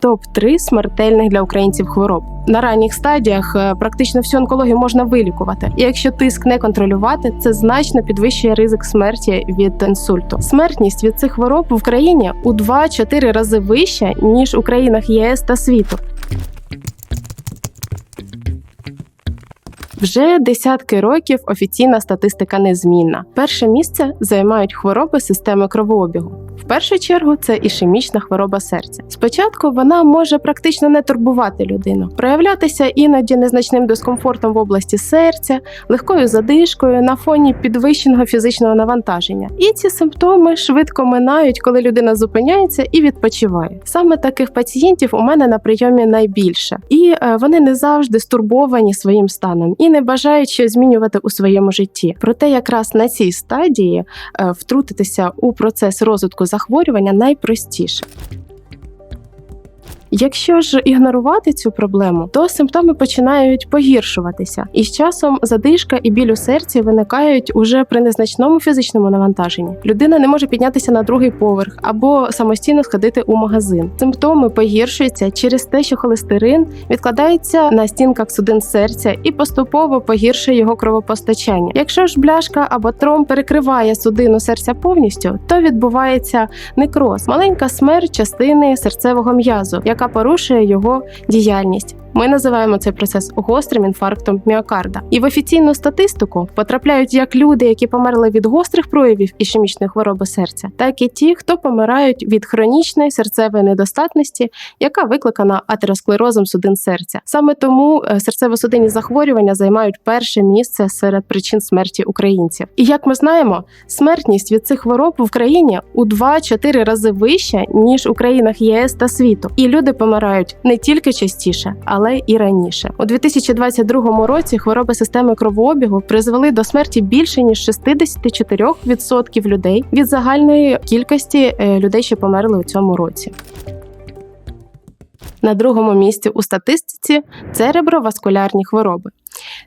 топ 3 смертельних для українців хвороб. На ранніх стадіях е, практично всю онкологію можна вилікувати. І якщо тиск не контролювати, це значно підвищує ризик смерті від інсульту. Смертність від цих хвороб в Україні у 2-4 рази вища ніж у країнах ЄС та світу. Вже десятки років офіційна статистика незмінна. Перше місце займають хвороби системи кровообігу. В першу чергу це ішемічна хвороба серця. Спочатку вона може практично не турбувати людину, проявлятися іноді незначним дискомфортом в області серця, легкою задишкою на фоні підвищеного фізичного навантаження. І ці симптоми швидко минають, коли людина зупиняється і відпочиває. Саме таких пацієнтів у мене на прийомі найбільше, і е, вони не завжди стурбовані своїм станом і не бажають щось змінювати у своєму житті. Проте якраз на цій стадії е, втрутитися у процес розвитку захворювання найпростіше. Якщо ж ігнорувати цю проблему, то симптоми починають погіршуватися, і з часом задишка і біль у серці виникають уже при незначному фізичному навантаженні. Людина не може піднятися на другий поверх або самостійно сходити у магазин. Симптоми погіршуються через те, що холестерин відкладається на стінках судин серця і поступово погіршує його кровопостачання. Якщо ж бляшка або тромб перекриває судину серця повністю, то відбувається некроз, маленька смерть частини серцевого м'язу, яка порушує його діяльність. Ми називаємо цей процес гострим інфарктом міокарда. І в офіційну статистику потрапляють як люди, які померли від гострих проявів ішемічної хвороби серця, так і ті, хто помирають від хронічної серцевої недостатності, яка викликана атеросклерозом судин серця. Саме тому е, серцево-судинні захворювання займають перше місце серед причин смерті українців. І як ми знаємо, смертність від цих хвороб в Україні у 2-4 рази вища ніж у країнах єС та світу. І люди помирають не тільки частіше, але і раніше. У 2022 році хвороби системи кровообігу призвели до смерті більше ніж 64% людей від загальної кількості е, людей, що померли у цьому році. На другому місці у статистиці цереброваскулярні хвороби.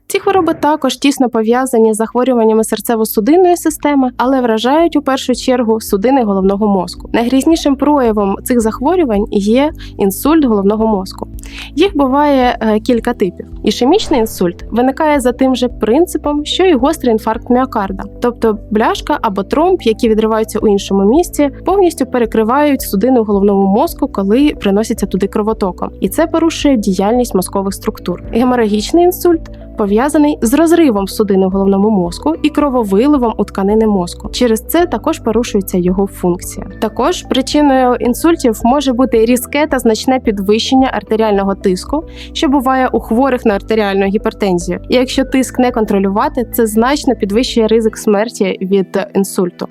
Ці хвороби також тісно пов'язані з захворюваннями серцево-судинної системи, але вражають у першу чергу судини головного мозку. Найгрізнішим проявом цих захворювань є інсульт головного мозку. Їх буває е, кілька типів. Ішемічний інсульт виникає за тим же принципом, що і гострий інфаркт міокарда, тобто бляшка або тромб, які відриваються у іншому місці, повністю перекривають судини у головному мозку, коли приносяться туди кровотоком, і це порушує діяльність мозкових структур. Геморагічний інсульт пов'язаний з розривом судини в головному мозку і крововиливом у тканини мозку. Через це також порушується його функція. Також причиною інсультів може бути різке та значне підвищення артеріального тиску, що буває у хворих на артеріальну гіпертензію. І якщо тиск не контролювати, це значно підвищує ризик смерті від інсульту.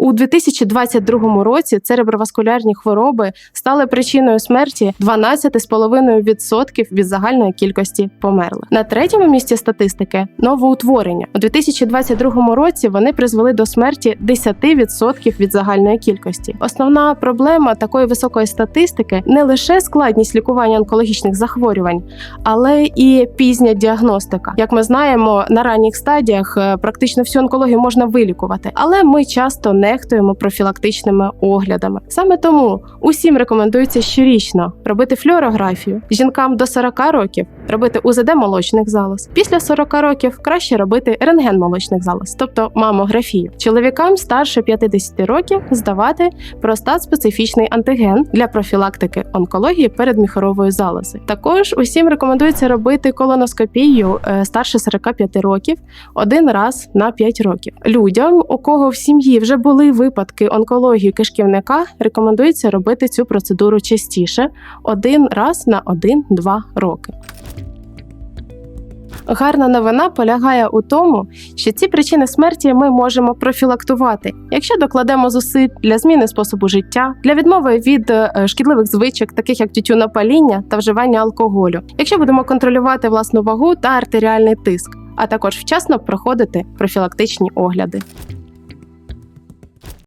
У 2022 році цереброваскулярні хвороби стали причиною смерті 12,5% від загальної кількості померлих. На третьому місці статистики новоутворення у 2022 році. Вони призвели до смерті 10% від загальної кількості. Основна проблема такої високої статистики не лише складність лікування онкологічних захворювань, але і пізня діагностика. Як ми знаємо, на ранніх стадіях е, практично всю онкологію можна вилікувати, але ми часто нехтуємо профілактичними оглядами. Саме тому усім рекомендується щорічно робити флюорографію жінкам до 40 років, робити УЗД молочних залоз. Після 40 років краще робити рентген молочних залоз, тобто мамографію. Чоловікам старше 50 років здавати простат специфічний антиген для профілактики онкології передміхорової залози. Також усім рекомендується робити колоноскопію е, старше 45 років один раз на 5 років. Людям, у кого в сім'ї вже були випадки онкології кишківника, рекомендується робити цю процедуру частіше один раз на 1-2 роки. Гарна новина полягає у тому, що ці причини смерті ми можемо профілактувати, якщо докладемо зусиль для зміни способу життя, для відмови від е, шкідливих звичок, таких як тютюнопаління та вживання алкоголю, якщо будемо контролювати власну вагу та артеріальний тиск, а також вчасно проходити профілактичні огляди.